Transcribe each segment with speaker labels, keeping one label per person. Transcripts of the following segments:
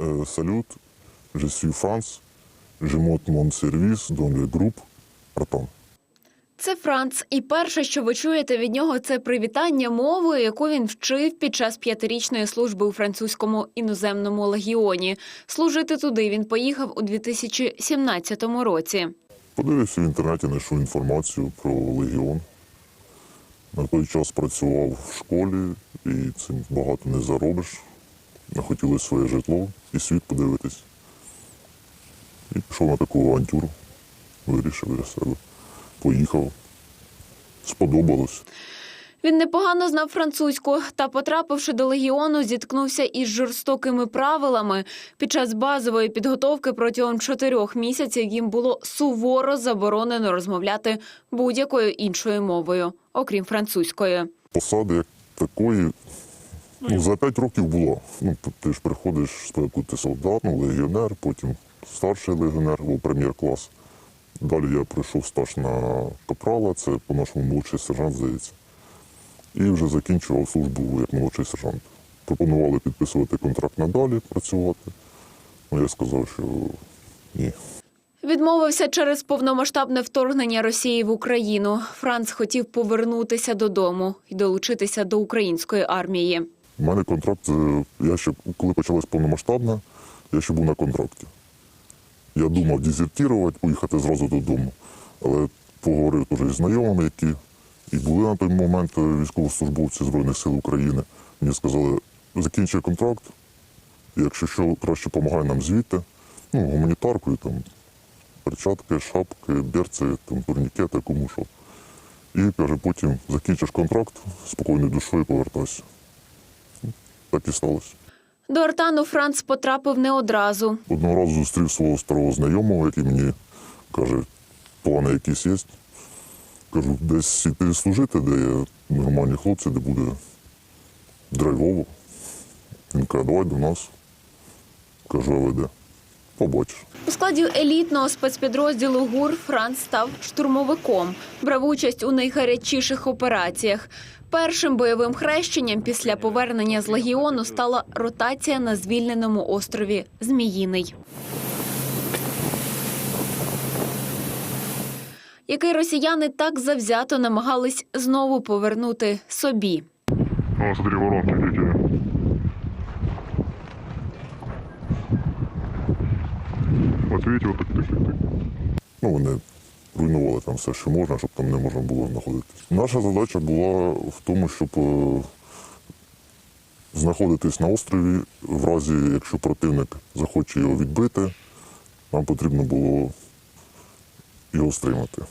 Speaker 1: Euh, salut, je suis France. Je monte mon service dans le groupe Artan.
Speaker 2: Це Франц, і перше, що ви чуєте від нього, це привітання мовою, яку він вчив під час п'ятирічної служби у французькому іноземному легіоні. Служити туди він поїхав у 2017 році.
Speaker 1: Подивився в інтернеті, знайшов інформацію про легіон. На той час працював в школі і цим багато не заробиш. Хотілося своє житло і світ подивитись. І пішов на таку авантюру. Вирішив для себе. Поїхав. Сподобалось.
Speaker 2: Він непогано знав французьку та, потрапивши до легіону, зіткнувся із жорстокими правилами. Під час базової підготовки протягом чотирьох місяців їм було суворо заборонено розмовляти будь-якою іншою мовою, окрім французької.
Speaker 1: Посади як такої ну, за 5 років було. Ну, ти ж приходиш спочатку ти солдат, ну, легіонер, потім старший легіонер, або прем'єр-клас. Далі я пройшов стаж на капрала, це по-нашому молодший сержант, здається. І вже закінчував службу як молодший сержант. Пропонували підписувати контракт надалі, працювати. Ну, я сказав, що ні.
Speaker 2: Відмовився через повномасштабне вторгнення Росії в Україну. Франц хотів повернутися додому і долучитися до української армії.
Speaker 1: У мене контракт, е, я ще коли почалась повномасштабна, я ще був на контракті. Я думав дезертувати, поїхати зразу додому. Але поговорив теж із знайомими, які і були на той момент е, військовослужбовці Збройних сил України. Мені сказали, закінчуй контракт, якщо що, краще допомагай нам звідти. Ну, гуманітаркою, там, перчатки, шапки, берці, там, турнікети, кому що. І каже, потім закінчиш контракт, спокійною душою повертайся. Так і сталося.
Speaker 2: До Артану Франц потрапив не одразу.
Speaker 1: Одного разу зустрів свого старого знайомого, який мені каже, плани якісь є. Кажу, десь іти служити, де є нормальні хлопці, де буде драйвово. Він каже, давай до нас. Кажу, а ви де? Побачиш.
Speaker 2: У складі елітного спецпідрозділу ГУР Франц став штурмовиком, брав участь у найгарячіших операціях. Першим бойовим хрещенням після повернення з легіону стала ротація на звільненому острові Зміїний. Який росіяни так завзято намагались знову повернути собі.
Speaker 1: О, смотри, воронки. Видите, вот такі, такі, такі. Ну, вони руйнували там все, що можна, щоб там не можна було знаходитись. Наша задача була в тому, щоб е, знаходитись на острові, в разі, якщо противник захоче його відбити, нам потрібно було його стримати.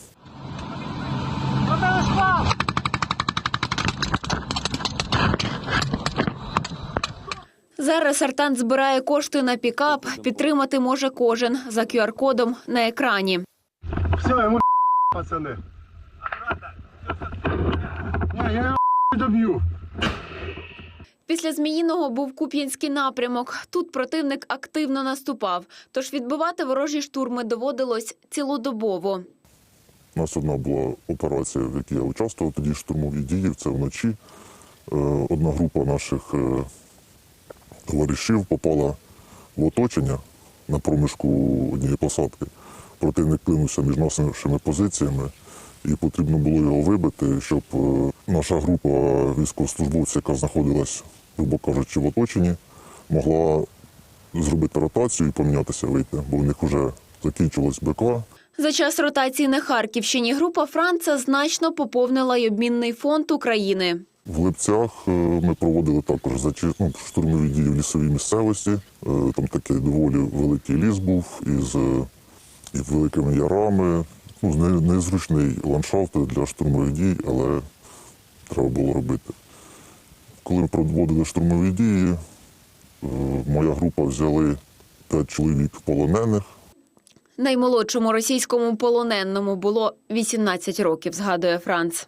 Speaker 2: Зараз Артан збирає кошти на пікап. Підтримати може кожен за QR-кодом на екрані.
Speaker 3: Все, ему пацаны. Не, я его добью.
Speaker 2: Після Зміїного був Куп'янський напрямок. Тут противник активно наступав, тож відбивати ворожі штурми доводилось цілодобово.
Speaker 1: У нас одна була операція, в якій я участвував, тоді штурмові дії, це вночі. Е, Одна група наших е, товаришів попала в оточення на проміжку однієї посадки. Противник кинувся між нашими позиціями, і потрібно було його вибити, щоб е, наша група військовослужбовців, яка знаходилась, грубо кажучи, в оточенні, могла зробити ротацію і помінятися вийти, бо в них вже закінчилась БК.
Speaker 2: За час ротації на Харківщині група Франца значно поповнила й обмінний фонд України.
Speaker 1: В Липцях е, ми проводили також ну, штурмові дії в лісовій місцевості. Е, Там такий доволі великий ліс був із, е, із великими ярами. Ну, незручний ландшафт для штурмових дій, але треба було робити. Коли ми проводили штурмові дії, моя група взяли п'ять чоловік полонених.
Speaker 2: Наймолодшому російському полоненному було 18 років, згадує Франц.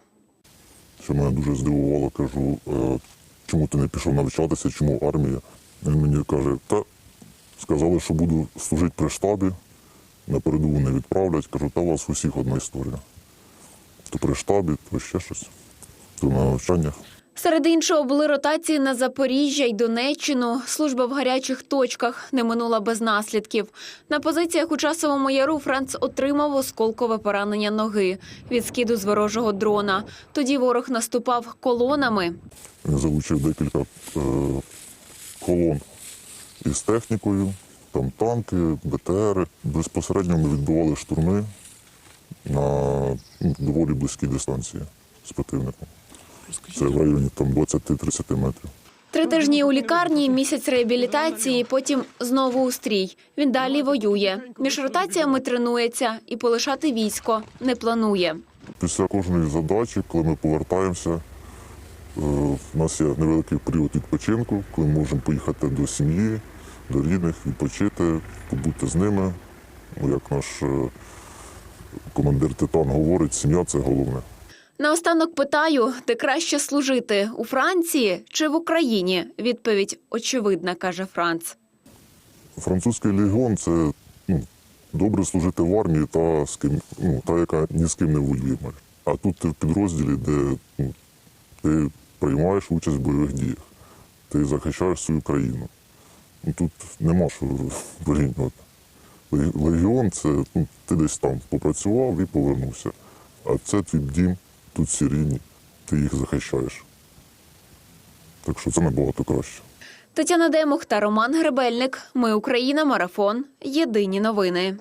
Speaker 1: Що мене дуже здивувало. Кажу, «Е, чому ти не пішов навчатися, чому армія? Він мені каже, та сказали, що буду служити при штабі, на передову не відправлять. Кажу, та у вас усіх одна історія. То при штабі, то ще щось, то на навчаннях.
Speaker 2: Серед іншого були ротації на Запоріжжя й Донеччину. Служба в гарячих точках не минула без наслідків. На позиціях у часовому яру Франц отримав осколкове поранення ноги від скиду з ворожого дрона. Тоді ворог наступав колонами.
Speaker 1: Залучив декілька е, колон із технікою, там танки, БТРи. Безпосередньо ми відбивали штурми на доволі близькій дистанції з противником. Це в районі там 20-30 метрів.
Speaker 2: Три тижні у лікарні, місяць реабілітації, потім знову у стрій. Він далі воює. Між ротаціями тренується і полишати військо не планує.
Speaker 1: Після кожної задачі, коли ми повертаємося, е, у нас є невеликий період відпочинку, коли ми можемо поїхати до сім'ї, до рідних, відпочити, побути з ними. Ну, Як наш е, командир Титан говорить, сім'я це головне.
Speaker 2: Наостанок питаю, де краще служити у Франції чи в Україні? Відповідь очевидна, каже Франц.
Speaker 1: Французький легіон це ну, добре служити в армії та з ким, ну, та, яка ні з ким не воює. А тут ти в підрозділі, де ну, ти приймаєш участь в бойових діях, ти захищаєш свою країну. Ну, тут нема що порівнювати. Легіон це ну, ти десь там попрацював і повернувся. А це твій дім, тут всі рівні, ти їх захищаєш. Так що це набагато краще.
Speaker 2: Тетяна Демух та Роман Гребельник. Ми Україна. Марафон. Єдині новини.